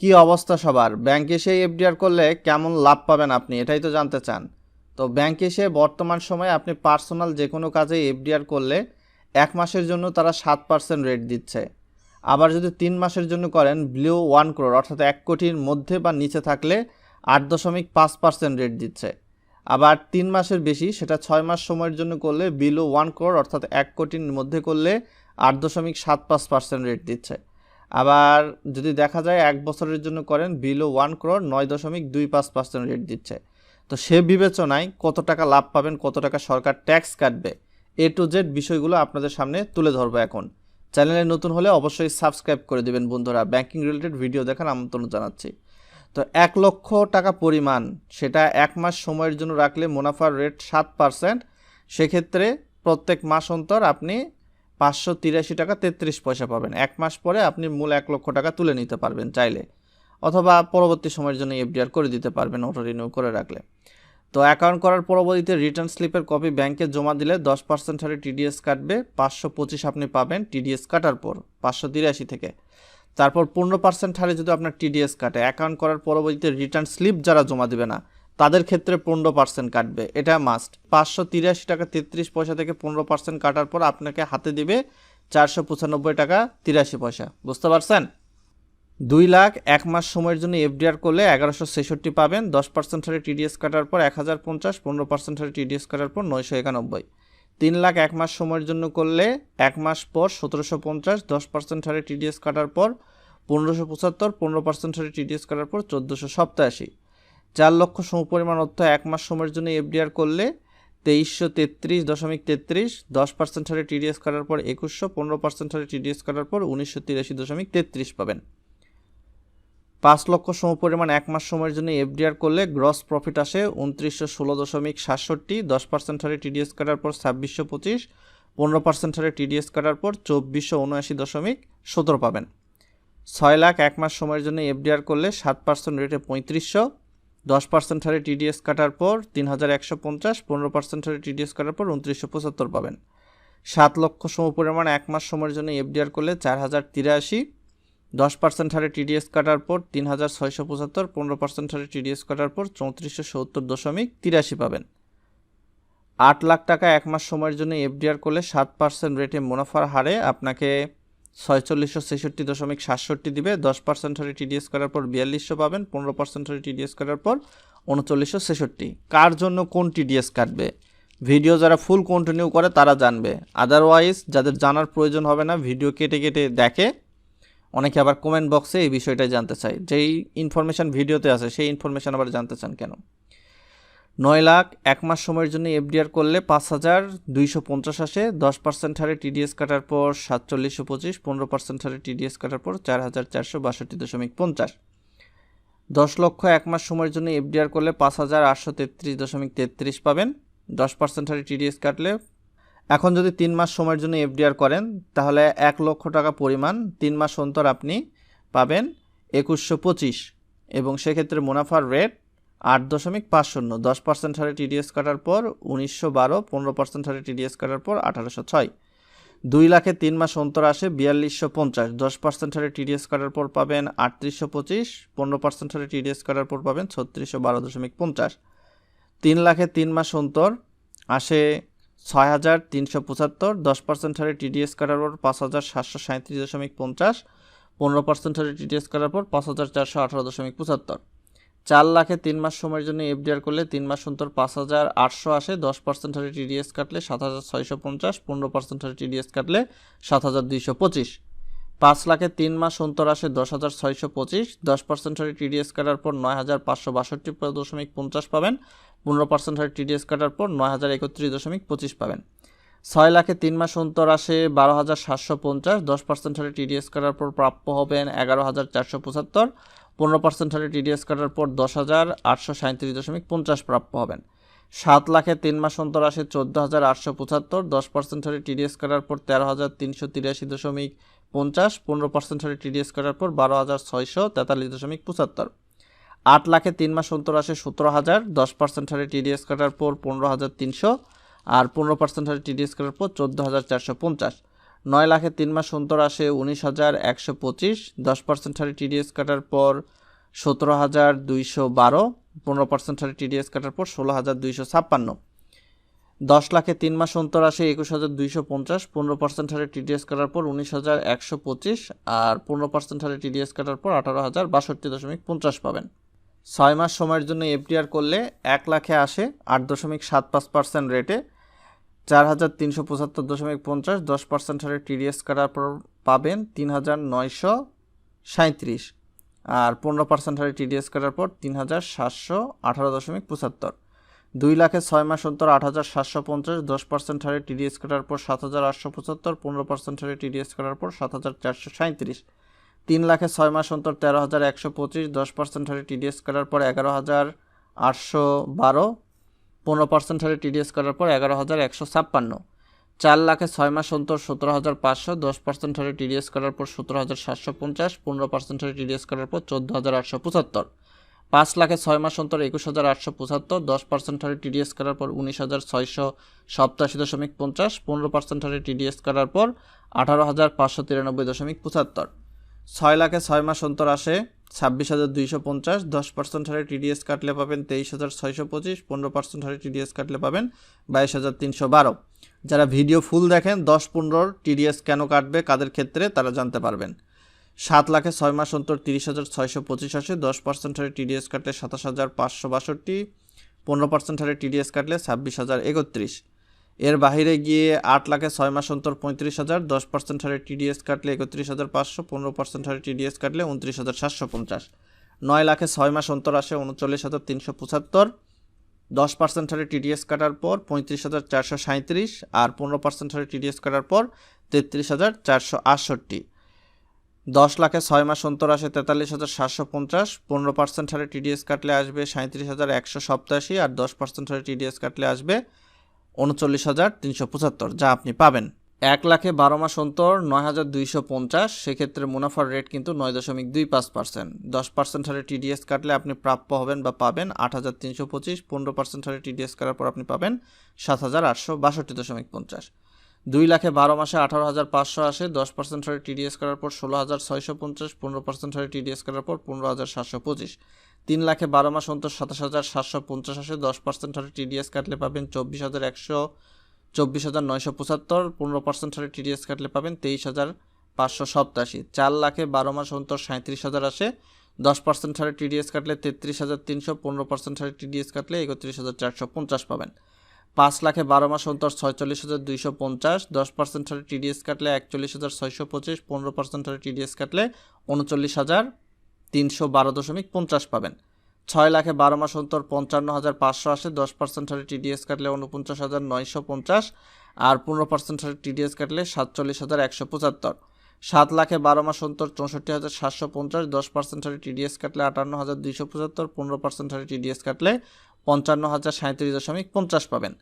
কি অবস্থা সবার? ব্যাংকে এসে এফডিআর করলে কেমন লাভ পাবেন আপনি? এটাই তো জানতে চান। তো ব্যাংকে এসে বর্তমান সময়ে আপনি পার্সোনাল যে কোনো কাজে এফডিআর করলে এক মাসের জন্য তারা সাত পার্সেন্ট রেট দিচ্ছে। আবার যদি তিন মাসের জন্য করেন ব্লু ওয়ান ক্রোর অর্থাৎ এক কোটির মধ্যে বা নিচে থাকলে আট দশমিক পাঁচ পার্সেন্ট রেট দিচ্ছে। আবার তিন মাসের বেশি, সেটা ছয় মাস সময়ের জন্য করলে বিলো ওয়ান ক্রোর অর্থাৎ এক কোটির মধ্যে করলে আট দশমিক সাত পাঁচ পার্সেন্ট রেট দিচ্ছে। আবার যদি দেখা যায় এক বছরের জন্য করেন বিলো ওয়ান ক্রোর নয় দশমিক দুই পাঁচ পার্সেন্ট রেট দিচ্ছে। তো সে বিবেচনায় কত টাকা লাভ পাবেন, কত টাকা সরকার ট্যাক্স কাটবে এ টু জেড বিষয়গুলো আপনাদের সামনে তুলে ধরবো এখন। চ্যানেলে নতুন হলে অবশ্যই সাবস্ক্রাইব করে দেবেন বন্ধুরা। ব্যাংকিং রিলেটেড ভিডিও দেখার আমন্ত্রণ জানাচ্ছি। তো এক লক্ষ টাকা পরিমাণ, সেটা এক মাস সময়ের জন্য রাখলে মুনাফার রেট সাত পার্সেন্ট সেক্ষেত্রে প্রত্যেক মাস অন্তর আপনি পাঁচশো তিরাশি টাকা তেত্রিশ পয়সা পাবেন। এক মাস পরে আপনি মূল এক লক্ষ টাকা তুলে নিতে পারবেন চাইলে, অথবা পরবর্তী সময়ের জন্য এফডিআর করে দিতে পারবেন অটো রিনিউ করে রাখলে। তো অ্যাকাউন্ট করার পরবর্তীতে রিটার্ন স্লিপের কপি ব্যাংকে জমা দিলে দশ পার্সেন্ট হারে টিডিএস কাটবে, পাঁচশো পঁচিশ আপনি পাবেন টিডিএস কাটার পর, পাঁচশো তিরাশি থেকে। তারপর পনেরো পার্সেন্ট হারে যদি আপনার টিডিএস কাটে অ্যাকাউন্ট করার পরবর্তীতে রিটার্ন স্লিপ যারা জমা দেবে না তাদের ক্ষেত্রে পনেরো পার্সেন্ট কাটবে, এটা মাস্ট পাঁচশো তিরাশি টাকা তেত্রিশ পয়সা থেকে পনেরো পার্সেন্ট কাটার পর আপনাকে হাতে দিবে চারশো পঁচানব্বই টাকা তিরাশি পয়সা। বুঝতে পারছেন? দুই লাখ এক মাস সময়ের জন্য এফডিআর করলে এগারোশো ছেষট্টি পাবেন, দশ পার্সেন্ট হারে টিডিএস কাটার পর এক হাজার পঞ্চাশ, পনেরো পার্সেন্ট হারে টিডিএস কাটার পর নয়শো একানব্বই। তিন লাখ এক মাস সময়ের জন্য করলে এক মাস পর সতেরোশো পঞ্চাশ, দশ পার্সেন্ট হারে টিডিএস কাটার পর পনেরোশো পঁচাত্তর, পনেরো পার্সেন্ট হারে টিডিএস কাটার পর চোদ্দোশো সপ্তাশি। চার লক্ষ সমপরিমাণ অর্থ এক মাস সময়ের জন্য এফডিআর করলে তেইশশো তেত্রিশ দশমিক তেত্রিশ, দশ পার্সেন্ট হারে টিডিএস কাটার পর একুশশো, পনেরো পার্সেন্ট হারে টিডিএস কাটার পর উনিশশো তিরাশি দশমিক তেত্রিশ পাবেন। পাঁচ লক্ষ সমপরিমাণ এক মাস সময়ের জন্য এফডিআর করলে গ্রস প্রফিট আসে উনত্রিশশো ষোলো দশমিক সাতষট্টি, দশ পার্সেন্ট হারে টিডিএস কাটার পর ছাব্বিশশো পঁচিশ, পনেরো পার্সেন্ট হারে টিডিএস কাটার পর চব্বিশশো উনআশি দশমিক সতেরো পাবেন। ছয় লাখ এক মাস সময়ের জন্য এফডিআর করলে সাত পার্সেন্ট রেটে পঁয়ত্রিশশো দশ পার্সেন্ট হারে টিডিএস কাটার পর তিন হাজার একশো পঞ্চাশ, পনেরো পার্সেন্ট হারে টিডিএস কাটার পর উনত্রিশশো পঁচাত্তর পাবেন। সাত লক্ষ সম পরিমাণ এক মাস সময়ের জন্য এফডিআর করলে চার হাজার তিরাশি, দশ পার্সেন্ট হারে টিডিএস কাটার পর তিন হাজার ছয়শো পঁচাত্তর, পনেরো পার্সেন্ট হারে টিডিএস কাটার পর চৌত্রিশশো সত্তর দশমিক তিরাশি পাবেন। আট লাখ টাকা এক মাস সময়ের জন্য এফডিআর করলে সাত পার্সেন্ট রেটে মুনাফার হারে আপনাকে ছয়চল্লিশশো ছেষট্টি দশমিক সাতষট্টি দিবে, দশ পার্সেন্ট হারে টিডিএস করার পর বিয়াল্লিশশো পাবেন, পনেরো পার্সেন্ট হারে টিডিএস করার পর উনচল্লিশশো ছেষট্টি। কার জন্য কোন টিডিএস কাটবে? ভিডিও যারা ফুল কন্টিনিউ করে তারা জানবে। আদারওয়াইজ যাদের জানার প্রয়োজন হবে না, ভিডিও কেটে কেটে দেখে অনেকে আবার কমেন্ট বক্সে এই বিষয়টাই জানতে চায়। যেই ইনফরমেশান ভিডিওতে আছে, সেই ইনফরমেশান আবার জানতে চান কেন? নয় লাখ এক মাস সময়ের জন্য এফডিআর করলে পাঁচ হাজার দুইশো পঞ্চাশ আসে। দশ পার্সেন্ট হারে টিডিএস কাটার পর সাতচল্লিশশো পঁচিশ, পনেরো পার্সেন্ট হারে টিডিএস কাটার পর চার হাজার চারশো বাষট্টি দশমিক পঞ্চাশ। দশ লক্ষ এক মাস সময়ের জন্য এফডিআর করলে পাঁচ হাজার আটশো তেত্রিশ দশমিক তেত্রিশ পাবেন। দশ পার্সেন্ট হারে টিডিএস কাটলে এখন যদি তিন মাস সময়ের জন্য এফডিআর করেন, তাহলে এক লক্ষ টাকা পরিমাণ তিন মাস অন্তর আপনি পাবেন একুশশো পঁচিশ। এবং সেক্ষেত্রে মুনাফার রেট আট দশমিক পাঁচ শূন্য, দশ পার্সেন্ট হারে টিডিএস কাটার পর উনিশশো বারো, পনেরো পার্সেন্ট হারে টিডিএস কাটার পর আঠারোশো ছয়। দুই লাখে তিন মাস অন্তর আসে বিয়াল্লিশশো পঞ্চাশ, দশ পার্সেন্ট হারে টিডিএস কাটার পর পাবেন আটত্রিশশো পঁচিশ, পনেরো পার্সেন্ট হারে টিডিএস কাটার পর পাবেন ছত্রিশশো বারো দশমিক পঞ্চাশ। তিন লাখে তিন মাস অন্তর আসে ছয় হাজার তিনশো পঁচাত্তর, দশ পার্সেন্ট হারে টিডিএস কাটার পর পাঁচ হাজার সাতশো সাঁত্রিশ দশমিক পঞ্চাশ, পনেরো পার্সেন্ট হারে টিডিএস কাটার পর পাঁচ হাজার চারশো আঠারো দশমিক পঁচাত্তর। চার লাখে তিন মাস সময়ের জন্য এফডিআর করলে তিন মাস অন্তর পাঁচ হাজার আটশো আসে, দশ পার্সেন্ট হারে টিডিএস কাটলে সাত হাজার ছয়শো পঞ্চাশ, পনেরো পার্সেন্ট হারে টিডিএস কাটলে সাত হাজার দুইশো পঁচিশ। পাঁচ লাখে তিন মাস অন্তর আসে দশ হাজার ছয়শো পঁচিশ, দশ পার্সেন্ট হারে টিডিএস কাটার পর নয় হাজার পাঁচশো বাষট্টি দশমিক পঞ্চাশ পাবেন, পনেরো পার্সেন্ট হারে টিডিএস কাটার পর নয় হাজার একত্রিশ দশমিক পঁচিশ পাবেন। ছয় লাখে তিন মাস অন্তর আসে বারো হাজার সাতশো পঞ্চাশ, দশ পার্সেন্ট হারে টিডিএস কাটার পর প্রাপ্য হবেন এগারো হাজার চারশো পঁচাত্তর পনেরো পার্সেন্ট হারে টিডিএস কাটার পর দশ হাজার আটশো সাঁত্রিশ দশমিক পঞ্চাশ প্রাপ্য হবেন। সাত লাখে তিন মাস অন্তর আসে চোদ্দ হাজার আটশো পঁচাত্তর, দশ পার্সেন্ট হারে টিডিএস কাটার পর তেরো হাজার তিনশো তিরাশি দশমিক পঞ্চাশ, পনেরো পার্সেন্ট হারে টিডিএস কাটার পর বারো হাজার ছয়শো তেতাল্লিশ দশমিক পঁচাত্তর। আট লাখে তিন মাস অন্তর আসে সতেরো হাজার, দশ পার্সেন্ট হারে টিডিএস কাটার পর পনেরো হাজার তিনশো আর পনেরো পার্সেন্ট হারে টিডিএস কাটার পর চোদ্দ হাজার চারশো পঞ্চাশ। নয় লাখে তিন মাস অন্তর আসে উনিশ হাজার একশো পঁচিশ, দশ পার্সেন্ট হারে টিডিএস কাটার পর সতেরো হাজার দুইশো বারো, পনেরো পার্সেন্ট হারে টিডিএস কাটার পর ষোলো হাজার দুইশো ছাপ্পান্ন। দশ লাখে তিন মাস অন্তর আসে একুশ হাজার দুইশো পঞ্চাশ, পনেরো পার্সেন্ট হারে টিডিএস কাটার পর উনিশ হাজার একশো পঁচিশ আর পনেরো পার্সেন্ট হারে টিডিএস কাটার পর আঠারো হাজার বাষট্টি দশমিক পঞ্চাশ পাবেন। ছয় মাস সময়ের জন্য এফডিআর করলে এক লাখে আসে আট দশমিক সাত পাঁচ পার্সেন্ট রেটে চার হাজার তিনশো পঁচাত্তর দশমিক পঞ্চাশ দশ পার্সেন্ট হারে টিডিএস কাটার পর পাবেন তিন হাজার নয়শো সাঁত্রিশ আর পনেরো পার্সেন্ট হারে টিডিএস কাটার পর তিন হাজার সাতশো আঠারো দশমিক পঁচাত্তর। দুই লাখে ছয় মাস অন্তর আট হাজার সাতশো পঞ্চাশ দশ পার্সেন্ট হারে টিডিএস কাটার পর সাত হাজার আটশো পঁচাত্তর। পনেরো পার্সেন্ট হারে টিডিএস কাটার পর সাত হাজার চারশো সাঁত্রিশ তিন লাখে ছয় মাস অন্তর তেরো হাজার একশো পঁচিশ দশ পার্সেন্ট হারে টিডিএস কাটার পর এগারো হাজার আটশো বারো। পনেরো পার্সেন্ট হারে টিডিএস করার পর এগারো হাজার একশো ছাপ্পান্ন। চার লাখে ছয় মাস অন্তর সতেরো হাজার পাঁচশো, দশ পার্সেন্ট হারে টিডিএস করার পর সতেরো হাজার সাতশো পঞ্চাশ, পনেরো পার্সেন্ট হারে টিডিএস করার পর চোদ্দ হাজার আটশো পঁচাত্তর। পাঁচ লাখে ছয় মাস অন্তর একুশ হাজার আটশো পঁচাত্তর, দশ পার্সেন্ট হারে টিডিএস করার পর উনিশ হাজার ছয়শো সপ্তাশি দশমিক পঞ্চাশ, পনেরো পার্সেন্ট হারে টিডিএস করার পর আঠারো হাজার পাঁচশো তিরানব্বই দশমিক পঁচাত্তর। ছয় লাখে ছয় মাস অন্তর আসে ছাব্বিশ হাজার দুইশো পঞ্চাশ, দশ পার্সেন্ট হারে টিডিএস কাটলে পাবেন তেইশ হাজার ছয়শো পঁচিশ, পনেরো পার্সেন্ট হারে টিডিএস কাটলে পাবেন বাইশ হাজার তিনশো বারো। যারা ভিডিও ফুল দেখেন, দশ পনেরোর টিডিএস কেন কাটবে, কাদের ক্ষেত্রে, তারা জানতে পারবেন। সাত লাখে ছয় মাস অন্তর তিরিশ হাজার ছয়শো পঁচিশ আসে, দশ পার্সেন্ট হারে টিডিএস কাটলে সাতাশ হাজার পাঁচশো বাষট্টি, পনেরো পার্সেন্ট হারে টিডিএস কাটলে ছাব্বিশ হাজার একত্রিশ। এর বাইরে গিয়ে আট লাখে ছয় মাস অন্তর পঁয়ত্রিশ হাজার, দশ পার্সেন্ট হারে টিডিএস কাটলে একত্রিশ হাজার পাঁচশো, পনেরো পার্সেন্ট হারে টিডিএস কাটলে উনত্রিশ হাজার সাতশো পঞ্চাশ। নয় লাখে ছয় মাস অন্তর আসে উনচল্লিশ হাজার তিনশো পঁচাত্তর, দশ পার্সেন্ট হারে টিডিএস কাটার পর পঁয়ত্রিশ হাজার চারশো সাঁত্রিশ আর পনেরো পার্সেন্ট হারে টিডিএস কাটার পর তেত্রিশ হাজার চারশো আটষট্টি। দশ লাখে ছয় মাস অন্তর আসে তেতাল্লিশ হাজার সাতশো পঞ্চাশ, পনেরো পার্সেন্ট হারে টিডিএস কাটলে আসবে সাঁত্রিশ হাজার একশো সপ্তাশি আর দশ পার্সেন্ট হারে টিডিএস কাটলে আসবে উনচল্লিশ হাজার তিনশো পঁচাত্তর, যা আপনি পাবেন। এক লাখে বারো মাস অন্তর নয় হাজার দুইশো পঞ্চাশ, সেক্ষেত্রে মুনাফার রেট কিন্তু নয় দশমিক দুই পাঁচ পার্সেন্ট। দশ পার্সেন্ট হারে টিডিএস কাটলে আপনি প্রাপ্য হবেন বা পাবেন আট হাজার তিনশো পঁচিশ, পনেরো পার্সেন্ট হারে টিডিএস কাটার পর আপনি পাবেন সাত হাজার আটশো বাষট্টি দশমিক পঞ্চাশ। দুই লাখে বারো মাসে আঠারো হাজার পাঁচশো আসে, দশ পার্সেন্ট হারে টিডিএস করার পর ষোলো হাজার ছয়শো পঞ্চাশ, পনেরো পার্সেন্ট হারে টিডিএস করার পর পনেরো হাজার সাতশো পঁচিশ। তিন লাখে বারো মাস অন্তর সাতাশ হাজার সাতশো পঞ্চাশ আসে, দশ পার্সেন্ট হারে টিডিএস কাটলে পাবেন চব্বিশ হাজার একশো চব্বিশ হাজার নয়শো পঁচাত্তর, পনেরো পার্সেন্ট হারে টিডিএস কাটলে পাবেন তেইশ হাজার পাঁচশো সপ্তাশি চার লাখে বারো মাস অন্তর সাঁত্রিশ হাজার আসে, দশ পার্সেন্ট হারে টিডিএস কাটলে তেত্রিশ হাজার তিনশো, পনেরো পার্সেন্ট হারে টিডিএস কাটলে একত্রিশ হাজার চারশো পঞ্চাশ পাবেন। পাঁচ লাখে বারো মাস অন্তর ছয়চল্লিশ হাজার দুইশো পঞ্চাশ, দশ পার্সেন্ট হারে টিডিএস কাটলে একচল্লিশ হাজার ছয়শো পঁচিশ, পনেরো পার্সেন্ট হারে টিডিএস কাটলে উনচল্লিশ হাজার তিনশো বারো দশমিক পঞ্চাশ পাবেন। ছয় লাখে বারো মাস অন্তর পঞ্চান্ন হাজার পাঁচশো আসে দশ পার্সেন্ট হারে টিডিএস কাটলে উনপঞ্চাশ হাজার নয়শো পঞ্চাশ আর পনেরো পার্সেন্ট হারে টিডিএস কাটলে সাতচল্লিশ হাজার একশো পঁচাত্তর। সাত লাখে বারো মাস অন্তর চৌষট্টি হাজার সাতশো পঞ্চাশ, দশ পার্সেন্ট হারে টিডিএস কাটলে আটান্ন হাজার দুইশো পঁচাত্তর, পনেরো পার্সেন্ট হারে টিডিএস কাটলে পঞ্চান্ন হাজার সাঁত্রিশ দশমিক পঞ্চাশ পাবেন।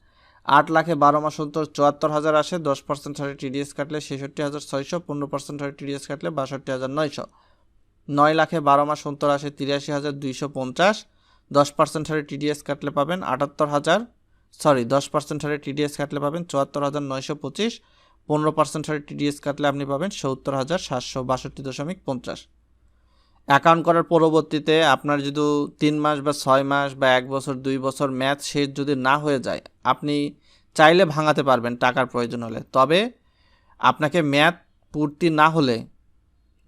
আট লাখে বারো মাস অন্তর চুয়াত্তর হাজার আসে দশ পার্সেন্ট হারে টিডিএস কাটলে ছেষট্টি হাজার ছয়শো, পনেরো পার্সেন্ট হারে টিডিএস কাটলে বাষট্টি হাজার নয়শো। নয় লাখে বারো মাস সত্তর আসে তিরাশি হাজার দুইশো পঞ্চাশ। দশ পার্সেন্ট হারে টিডিএস কাটলে পাবেন আটাত্তর হাজার সরি দশ পার্সেন্ট হারে টিডিএস কাটলে পাবেন চুয়াত্তর হাজার নয়শো পঁচিশ। পনেরো পার্সেন্ট হারে টিডিএস কাটলে আপনি পাবেন সত্তর হাজার সাতশো বাষট্টি দশমিক পঞ্চাশ। অ্যাকাউন্ট করার পরবর্তীতে আপনার যদি তিন মাস বা ছয় মাস বা এক বছর, দুই বছর ম্যাচ শেষ যদি না হয়ে যায়, আপনি চাইলে ভাঙাতে পারবেন টাকার প্রয়োজন হলে। তবে আপনাকে ম্যাথ পূর্তি না হলে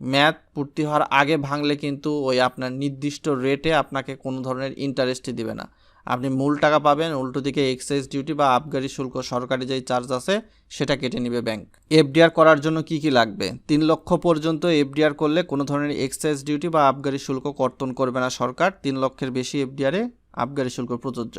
ম্যাথ পূর্তি হওয়ার আগে ভাঙলে কিন্তু ওই আপনার নির্দিষ্ট রেটে আপনাকে কোনো ধরনের ইন্টারেস্টই দিবে না। আপনি মূল টাকা পাবেন, উল্টো দিকে এক্সাইজ ডিউটি বা আবগারি শুল্ক, সরকারি যেই চার্জ আছে, সেটা কেটে নেবে ব্যাংক এফডিআর করার জন্য কি কি লাগবে? তিন লক্ষ পর্যন্ত এফডিআর করলে কোনো ধরনের এক্সাইজ ডিউটি বা আবগারি শুল্ক কর্তন করবে না সরকার। তিন লক্ষের বেশি এফডিআরে আবগারি শুল্ক প্রযোজ্য।